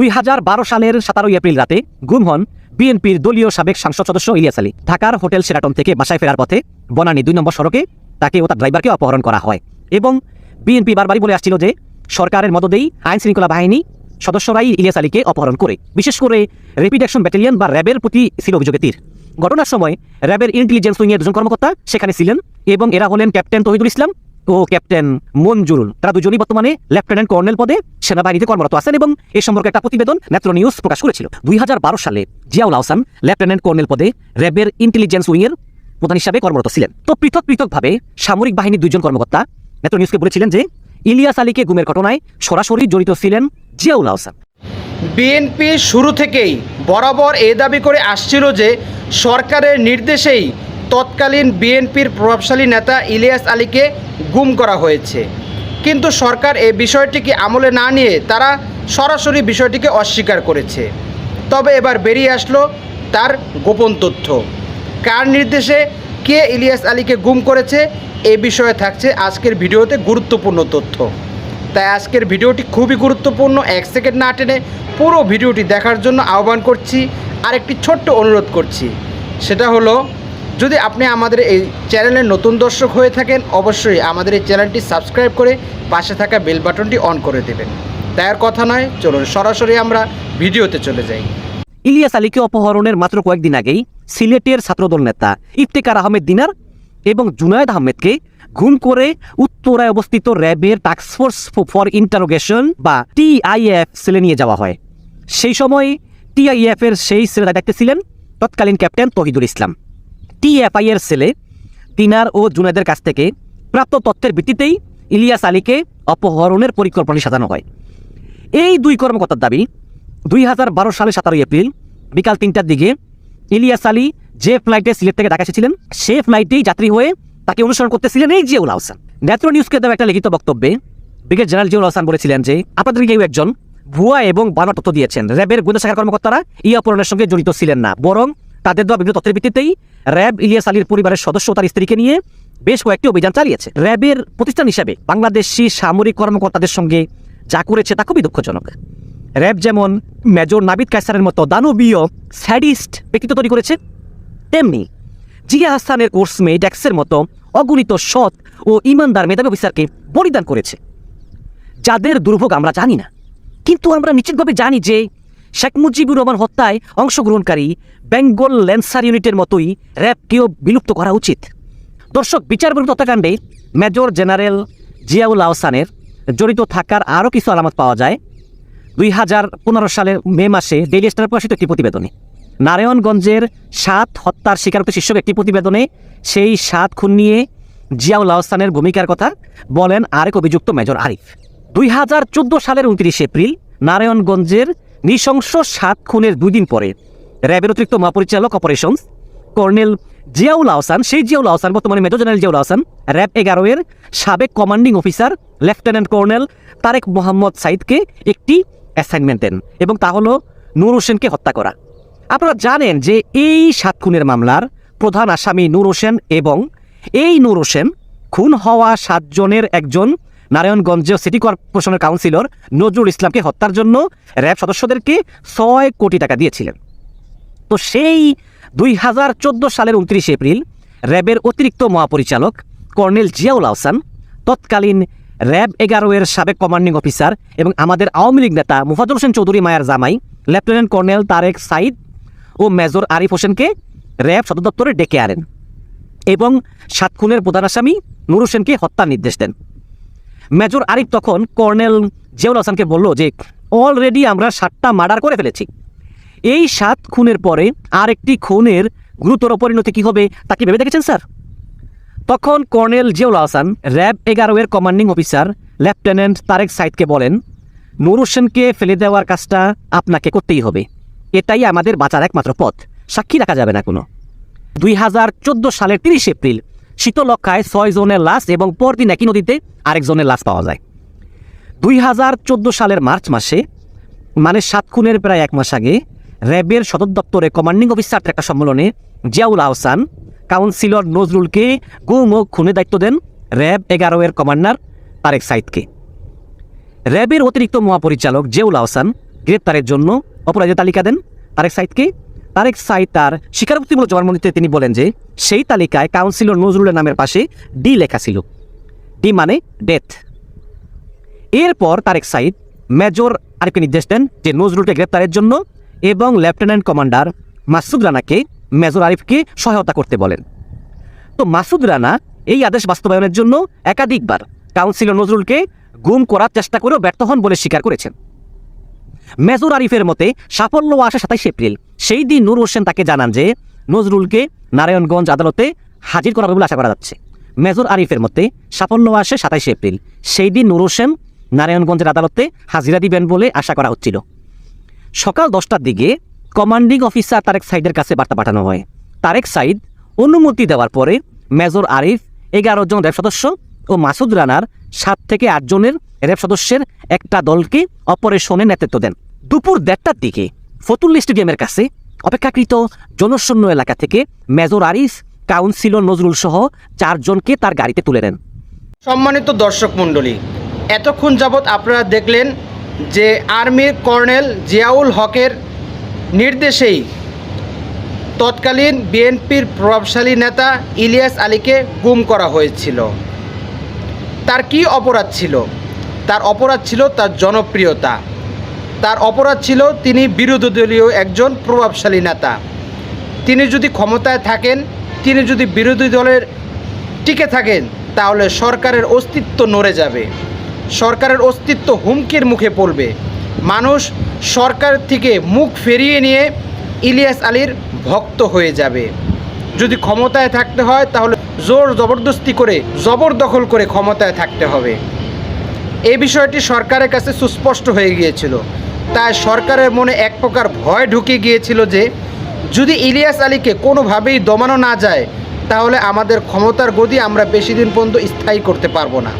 দুই হাজার বারো সালের সতেরোই এপ্রিল রাতে গুম হন বিএনপির দলীয় সাবেক সংসদ সদস্য ইলিয়াস আলী। ঢাকার হোটেল সেরাটন থেকে বাসায় ফেরার পথে বনানী দুই নম্বর সড়কে তাকে ও তার ড্রাইভারকে অপহরণ করা হয় এবং বিএনপি বারবারই বলে আসছিল যে সরকারের মদদেই আইন শৃঙ্খলা বাহিনী সদস্যরাই ইলিয়াস আলীকে অপহরণ করে। বিশেষ করে র্যাপিড অ্যাকশন ব্যাটালিয়ন বা র্যাবের প্রতি ছিল অভিযোগে তীর। ঘটনার সময় র্যাবের ইন্টেলিজেন্স উইংয়ের দুজন কর্মকর্তা সেখানে ছিলেন এবং এরা হলেন ক্যাপ্টেন তহিদুল ইসলাম ও ক্যাপ্টেন মঞ্জুরুল। তারা দুজনই বর্তমানে লেফটেন্যান্ট কর্নেল পদে সেনাবাহিনীতে কর্মরত আছেন এবং এ সম্পর্কে একটা প্রতিবেদন নেত্র নিউজ প্রকাশ করেছিল। দুই হাজার বারো সালে জিয়াউল আহসান লেফটেন্যান্ট কর্নেল পদে র্যাবের ইন্টেলিজেন্স উইংয়ের প্রধান হিসাবে কর্মরত ছিলেন। তো পৃথক পৃথকভাবে সামরিক বাহিনীর দুইজন কর্মকর্তা নেত্র নিউজকে বলেছিলেন যে ইলিয়াস আলীকে গুমের ঘটনায় সরাসরি জড়িত ছিলেন জিয়াউল আহসান। বিএনপি শুরু থেকেই বরাবর এ দাবি করে আসছিল যে সরকারের নির্দেশেই তৎকালীন বিএনপির প্রভাবশালী নেতা ইলিয়াস আলীকে গুম করা হয়েছে। কিন্তু সরকার এই বিষয়টিকে আমলে না নিয়ে তারা সরাসরি বিষয়টিকে অস্বীকার করেছে। তবে এবার বেরিয়ে আসলো তার গোপন তথ্য। কার নির্দেশে কে ইলিয়াস আলীকে গুম করেছে, এ বিষয়ে থাকছে আজকের ভিডিওতে গুরুত্বপূর্ণ তথ্য। তাই আজকের ভিডিওটি খুবই গুরুত্বপূর্ণ, এক সেকেন্ড না টেনে পুরো ভিডিওটি দেখার জন্য আহ্বান করছি আর একটি ছোট্ট অনুরোধ করছি। সেটা হলো যদি আপনি আমাদের এই চ্যানেলের নতুন দর্শক হয়ে থাকেন, অবশ্যই আমাদের এই চ্যানেলটি সাবস্ক্রাইব করে পাশে থাকা বেল বাটনটি অন করে দেবেন। তাই আর কথা নয়, চলুন সরাসরি আমরা ভিডিওতে চলে যাই। ইলিয়াস আলীকে অপহরণের মাত্র কয়েকদিন আগেই সিলেটের ছাত্রদল নেতা ইফতেকার আহমেদ দিনার এবং জুনায়দ আহমেদকে গুম করে উত্তরায় অবস্থিত র্যাবের টাস্কফোর্স ফর ইন্টারোগেশন বা টিআইএফ সেলে নিয়ে যাওয়া হয়। সেই সময় টিআইএফ এর সেই সেলে দায়িত্বে ছিলেন তৎকালীন ক্যাপ্টেন তহিদুল ইসলাম। টিএফআই এর সেলে তিনার ও জুনায়দের কাছ থেকে প্রাপ্ত তথ্যের ভিত্তিতেই ইলিয়াস আলীকে অপহরণের পরিকল্পনা সাজানো হয়। এই দুই কর্মকর্তার দাবি, দুই হাজার বারো সালে সতেরোই এপ্রিল বিকাল তিনটার দিকে ইলিয়াস আলী যে ফ্লাইটে সিলেট থেকে ঢাকা এসেছিলেন, সে ফ্লাইটেই যাত্রী হয়ে তাকে অনুসরণ করতেছিলেন এই জিয়াউল আহসান। নেত্র নিউজকে দেওয়া একটা লিখিত বক্তব্যে ব্রিগেড জেনারেল জিয়াউল আহসান বলেছিলেন যে, আপনাদের কেউ একজন ভুয়া এবং বানোয়ার তথ্য দিয়েছেন। র্যাবের গোয়েন্দা শাখার কর্মকর্তারা এই অপহরণের সঙ্গে জড়িত ছিলেন না, বরং তাদের দেওয়া বিভিন্ন তথ্যের ভিত্তিতেই র্যাব ইলিয়াস আলীর পরিবারের সদস্য তার স্ত্রীকে নিয়ে বেশ কয়েকটি অভিযান চালিয়েছে। র্যাবের প্রতিষ্ঠান হিসাবে বাংলাদেশি সামরিক কর্মকর্তাদের সঙ্গে যা করেছে তা খুবই দুঃখজনক। র্যাব যেমন মেজর নাবিদ কায়সারের মতো দানবীয় স্যাডিস্ট ব্যক্তিত্ব তৈরি করেছে, তেমনি জিয়া হাসানের কোর্সমেট এক্সের মতো অগণিত সৎ ও ইমানদার মেধাবী অফিসারকে বলিদান করেছে। যাদের দুর্ভোগ আমরা জানি না, কিন্তু আমরা নিশ্চিতভাবে জানি যে শেখ মুজিবুর রহমান হত্যায় অংশগ্রহণকারী বেঙ্গল ল্যান্সার ইউনিটের মতোই র্যাবকেও বিলুপ্ত করা উচিত। দর্শক বিচার বিরোধী হত্যাকাণ্ডে মেজর জেনারেল জিয়াউল আহসানের জড়িত থাকার আরও কিছু আলামত পাওয়া যায়। দুই হাজার পনেরো সালের মে মাসে ডেইলি স্টার প্রকাশিত একটি প্রতিবেদনে নারায়ণগঞ্জের সাত হত্যার স্বীকারোক্তি শীর্ষক একটি প্রতিবেদনে সেই সাত খুন নিয়ে জিয়াউল আহসানের ভূমিকার কথা বলেন আরেক অভিযুক্ত মেজর আরিফ। দুই হাজার চোদ্দ সালের উনত্রিশে এপ্রিল নারায়ণগঞ্জের নৃশংস সাত খুনের দুই দিন পরে। র্যাবের অতিরিক্ত মহাপরিচালক অপারেশনস কর্নেল জিয়াউল আহসান, সেই জিয়াউল আহসান, বর্তমানে major general Ziaul Ahsan, RAB এগারো এর সাবেক commanding officer, lieutenant colonel Tarek Mohammad সাইদকে একটি অ্যাসাইনমেন্ট দেন এবং তা হলো নূর হোসেনকে হত্যা করা। আপনারা জানেন যে এই সাত খুনের মামলার প্রধান আসামি নূর হোসেন এবং এই নূর হোসেন খুন হওয়া সাতজনের একজন নারায়ণগঞ্জ সিটি কর্পোরেশনের কাউন্সিলর নজরুল ইসলামকে হত্যার জন্য র্যাব সদস্যদেরকে ছয় কোটি টাকা দিয়েছিলেন। তো সেই দুই হাজার চোদ্দ সালের উনত্রিশে এপ্রিল র্যাবের অতিরিক্ত মহাপরিচালক কর্নেল জিয়াউল আহসান, তৎকালীন র্যাব এগারো এর সাবেক কমান্ডিং অফিসার এবং আমাদের আওয়ামী লীগ নেতা মুফাজুল হোসেন চৌধুরী মায়ার জামাই, লেফটেন্যান্ট কর্নেল তারেক সাইদ ও মেজর আরিফ হোসেনকে র্যাব সদর দপ্তরে ডেকে আনেন এবং সাত খুনের প্রধান আসামি নুর হোসেনকে হত্যার নির্দেশ দেন। মেজর আরিফ তখন কর্নেল জিয়াউল হাসানকে বলল যে, অলরেডি আমরা সাতটা মার্ডার করে ফেলেছি। এই সাত খুনের পরে আরেকটি খুনের গুরুতর পরিণতি কী হবে, তা কি ভেবে দেখেছেন, স্যার? তখন কর্নেল জিয়াউল হাসান র্যাব এগারো এর কমান্ডিং অফিসার লেফটেন্যান্ট তারেক সাইদকে বলেন, নূর হোসেনকে ফেলে দেওয়ার কাজটা আপনাকে করতেই হবে। এটাই আমাদের বাঁচার একমাত্র পথ। সাক্ষী রাখা যাবে না কোনো দুই হাজার চোদ্দ সালের তিরিশ এপ্রিল শীতলক্ষায় ছয় জনের লাশ এবং পরদিন একই নদীতে আরেকজনের লাশ পাওয়া যায়। দুই হাজার চোদ্দ সালের মার্চ মাসে মানে সাত খুনের প্রায় এক মাস আগে, র্যাবের সদর দপ্তরে কমান্ডিং অফিসার একটা সম্মেলনে জিয়াউল আহসান কাউন্সিলর নজরুলকে গুম ও খুনের দায়িত্ব দেন র্যাব এগারো এর কমান্ডার তারেক সাইদকে। র্যাবের অতিরিক্ত মহাপরিচালক জিয়াউল আহসান গ্রেপ্তারের জন্য অপরাধের তালিকা দেন তারেক সাইদকে। তারেক সাইদ তার স্বীকারোক্তিমূলক জবানবন্দিতে তিনি বলেন যে, সেই তালিকায় কাউন্সিলর নজরুলের নামের পাশে ডি লেখা ছিল। ডি মানে ডেথ এরপর তারেক সাইদ মেজর আরিফকে নির্দেশ দেন যে, নজরুলকে গ্রেপ্তারের জন্য এবং লেফটেন্যান্ট কমান্ডার মাসুদ রানাকে মেজর আরিফকে সহায়তা করতে বলেন। তো মাসুদ রানা এই আদেশ বাস্তবায়নের জন্য একাধিকবার কাউন্সিলর নজরুলকে গুম করার চেষ্টা করেও ব্যর্থ হন বলে স্বীকার করেছেন। মেজর আরিফের মতে, সাফল্য আসে সাতাইশ এপ্রিল। সেই দিন নূর হোসেন তাকে জানান যে, নজরুলকে নারায়ণগঞ্জ আদালতে হাজির করা হবে বলে আশা করা যাচ্ছে। মেজর আরিফের মতে, সাফল্য আসে সাতাইশ এপ্রিল। সেই দিন নূর হোসেন নারায়ণগঞ্জের আদালতে হাজিরা দিবেন বলে আশা করা হচ্ছিল। সকাল দশটার দিকে কমান্ডিং অফিসার তারেক সাইদের কাছে বার্তা পাঠানো হয়। তারেক সাইদ অনুমতি দেওয়ার পরে মেজর আরিফ এগারো জন র্যাব সদস্য ও মাসুদ রানার সাত থেকে আটজনের র্যাব সদস্যের একটা দলকে অপারেশনে নেতৃত্ব দেন। দুপুর দেড়টার দিকে ফতুল্লি স্টেডিয়ামের কাছে অপেক্ষাকৃত জনশূন্য এলাকা থেকে মেজর আরিফ, কাউন্সিলর নজরুল সহ চারজনকে তার গাড়িতে তুলে নেন সম্মানিত দর্শক মণ্ডলী, এতক্ষণ যাবৎ আপনারা দেখলেন যে আর্মির কর্নেল জিয়াউল হকের নির্দেশেই তৎকালীন বিএনপির প্রভাবশালী নেতা ইলিয়াস আলীকে গুম করা হয়েছিল। তার কি অপরাধ ছিল? তার অপরাধ ছিল তার জনপ্রিয়তা। তার অপরাধ ছিল তিনি বিরোধী দলীয় একজন প্রভাবশালী নেতা। তিনি যদি ক্ষমতায় থাকেন, তিনি যদি বিরোধী দলের টিকে থাকেন, তাহলে সরকারের অস্তিত্ব নড়ে যাবে। সরকারের অস্তিত্ব হুমকির মুখে পড়বে। মানুষ সরকার থেকে মুখ ফেরিয়ে নিয়ে ইলিয়াস আলীর ভক্ত হয়ে যাবে। যদি ক্ষমতায় থাকতে হয়, তাহলে জোর জবরদস্তি করে, জবরদখল করে ক্ষমতায় থাকতে হবে। এই বিষয়টি সরকারের কাছে সুস্পষ্ট হয়ে গিয়েছিল। তাই সরকারের মনে এক প্রকার ভয় ঢুকে গিয়েছিল যে, যদি ইলিয়াস আলীকে কোনোভাবেই দমানো না যায়, তাহলে আমাদের ক্ষমতার গদি আমরা বেশি দিন পর্যন্ত স্থায়ী করতে পারব না।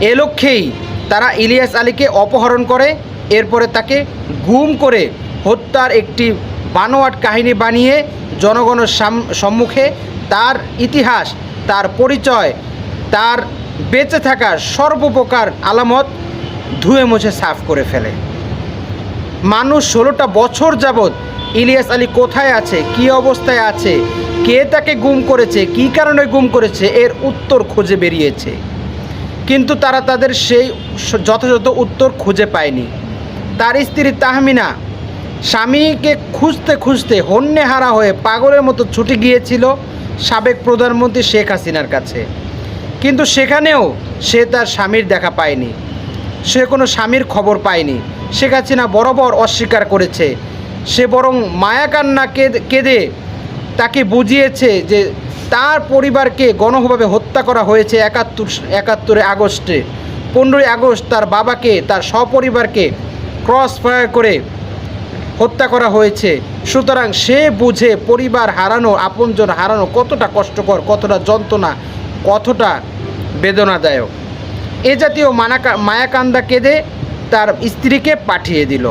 এ লক্ষ্যেই তারা ইলিয়াস আলীকে অপহরণ করে, এরপরে তাকে গুম করে হত্যার একটি বানোয়াট কাহিনী বানিয়ে জনগণের সাম- সম্মুখে তার ইতিহাস, তার পরিচয়, তার বেঁচে থাকার সর্বপ্রকার আলামত ধুয়ে মুছে সাফ করে ফেলে। মানুষ ষোলোটা বছর যাবৎ ইলিয়াস আলী কোথায় আছে, কি অবস্থায় আছে, কে তাকে গুম করেছে, কি কারণে গুম করেছে, এর উত্তর খুঁজে বেরিয়েছে। কিন্তু তারা তাদের সেই যথাযথ উত্তর খুঁজে পায়নি। তার স্ত্রী তাহমিনা স্বামীকে খুঁজতে খুঁজতে হন্যে হারা হয়ে পাগলের মতো ছুটে গিয়েছিল সাবেক প্রধানমন্ত্রী শেখ হাসিনার কাছে। কিন্তু সেখানেও সে তার স্বামীর দেখা পায়নি। সে কোনো স্বামীর খবর পায়নি। শেখ হাসিনা বরাবর অস্বীকার করেছে। সে বরং মায়াকান্না কেঁদে তাকে বুঝিয়েছে যে তার পরিবারকে গণভাবে হত্যা করা হয়েছে একাত্তর, একাত্তরে আগস্টে। পনেরোই আগস্ট তার বাবাকে, তার সপরিবারকে ক্রস ফায়ার করে হত্যা করা হয়েছে। সুতরাং সে বুঝে পরিবার হারানো, আপনজন হারানো কতটা কষ্টকর, কতটা যন্ত্রণা, কতটা বেদনাদায়ক। এ জাতীয় মানাকা, মায়াকান্দা কেঁদে তার স্ত্রীকে পাঠিয়ে দিল।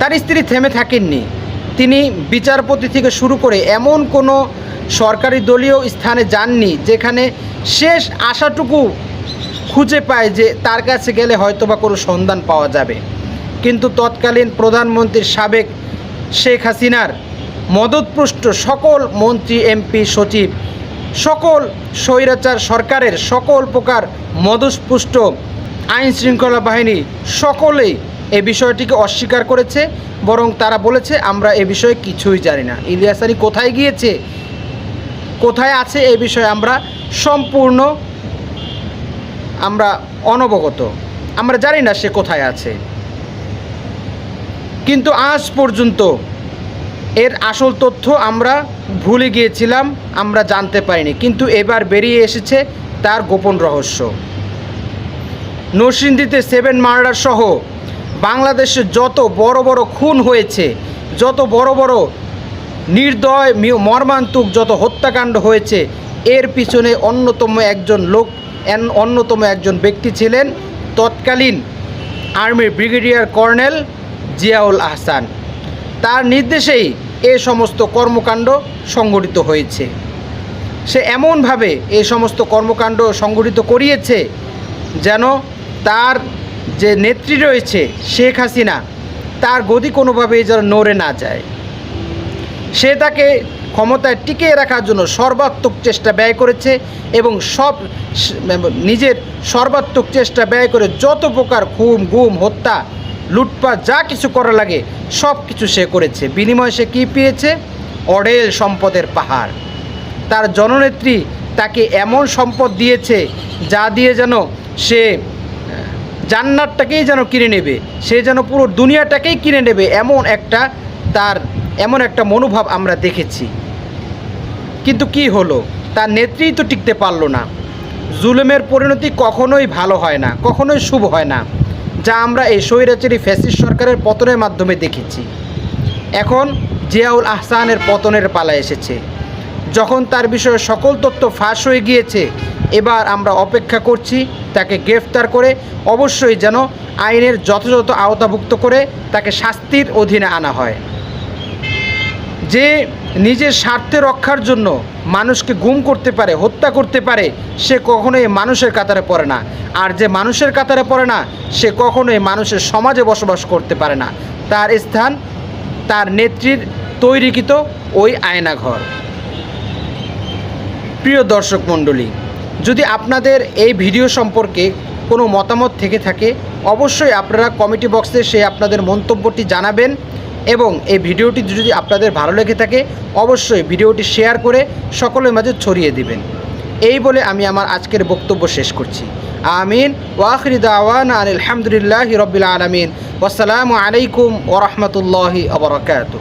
তার স্ত্রী থেমে থাকেননি। তিনি বিচারপতি থেকে শুরু করে এমন কোনো সরকারি দলীয় স্থানে যাননি যেখানে শেষ আশাটুকু খুঁজে পায় যে তার কাছে গেলে হয়তোবা কোনো সন্ধান পাওয়া যাবে। কিন্তু তৎকালীন প্রধানমন্ত্রীর সাবেক শেখ হাসিনার মদতপুষ্ট সকল মন্ত্রী, এমপি, সচিব সকল স্বৈরাচার সরকারের সকল প্রকার মদতপুষ্ট আইন শৃঙ্খলা বাহিনী সকলেই এ বিষয়টিকে অস্বীকার করেছে, বরং তারা বলেছে, আমরা এ বিষয়ে কিছুই জানি না। ইলিয়াস আলী কোথায় গিয়েছে? কোথায় আছে এ বিষয়ে আমরা সম্পূর্ণ, আমরা অনবগত। আমরা জানি না সে কোথায় আছে। কিন্তু আজ পর্যন্ত এর আসল তথ্য আমরা ভুলে গিয়েছিলাম, আমরা জানতে পারিনি। কিন্তু এবার বেরিয়ে এসেছে তার গোপন রহস্য। নরসিংদীতে সেভেন মার্ডার সহ বাংলাদেশে যত বড় বড় খুন হয়েছে, যত বড় বড় নির্দয় মর্মান্তুক যত হত্যাকাণ্ড হয়েছে, এর পিছনে অন্যতম একজন লোক অন্যতম একজন ব্যক্তি ছিলেন তৎকালীন আর্মির ব্রিগেডিয়ার কর্নেল জিয়াউল আহসান। তার নির্দেশেই এ সমস্ত কর্মকাণ্ড সংগঠিত হয়েছে। সে এমনভাবে এ সমস্ত কর্মকাণ্ড সংগঠিত করিয়েছে যেন তার যে নেত্রী রয়েছে শেখ হাসিনা, তার গদি কোনোভাবেই যেন নড়ে না যায়। সে তাকে ক্ষমতায় টিকিয়ে রাখার জন্য সর্বাত্মক চেষ্টা ব্যয় করেছে এবং সব নিজের সর্বাত্মক চেষ্টা ব্যয় করে যত প্রকার খুম গুম, হত্যা লুটপাট যা কিছু করা লাগে সব কিছু সে করেছে। বিনিময়ে সে কী পেয়েছে? অডেল সম্পদের পাহাড়। তার জননেত্রী তাকে এমন সম্পদ দিয়েছে যা দিয়ে যেন সে আহ, জান্নাতটাকেই যেন কিনে নেবে। সে যেন পুরো দুনিয়াটাকেই কিনে নেবে এমন একটা তার এমন একটা মনোভাব আমরা দেখেছি। কিন্তু কি হলো? তার নেত্রী তো টিকতে পারল না। জুলুমের পরিণতি কখনোই ভালো হয় না কখনোই শুভ হয় না। যা আমরা এই স্বৈরাচারী ফ্যাসিস্ট সরকারের পতনের মাধ্যমে দেখেছি। এখন জিয়াউল আহসানের পতনের পালা এসেছে। যখন তার বিষয়ে সকল তথ্য ফাঁস হয়ে গিয়েছে, এবার আমরা অপেক্ষা করছি তাকে গ্রেফতার করে, অবশ্যই যেন আইনের যথাযথ আওতাভুক্ত করে তাকে শাস্তির অধীনে আনা হয়। যে নিজের স্বার্থে রক্ষার জন্য মানুষকে গুম করতে পারে, হত্যা করতে পারে, সে কখনোই মানুষের কাতারে পড়ে না। আর যে মানুষের কাতারে পড়ে না, সে কখনোই মানুষের সমাজে বসবাস করতে পারে না। তার স্থান, তার নেত্রীর তৈরিকৃত ওই আয়নাঘর। প্রিয় দর্শক মণ্ডলী, যদি আপনাদের এই ভিডিও সম্পর্কে কোনো মতামত থেকে থাকে, অবশ্যই আপনারা কমিটি বক্সে সে আপনাদের মন্তব্যটি জানাবেন। এবং এই ভিডিওটি যদি আপনাদের ভালো লেগে থাকে, অবশ্যই ভিডিওটি শেয়ার করে সকলের মাঝে ছড়িয়ে দিবেন। এই বলে আমি আমার আজকের বক্তব্য শেষ করছি। আমিন। ওয়াখরি দাওয়ান আলহামদুলিল্লাহ রবিল আলমিন। আসসালামু আলাইকুম ওরহমতুল্লাহি আবরকাত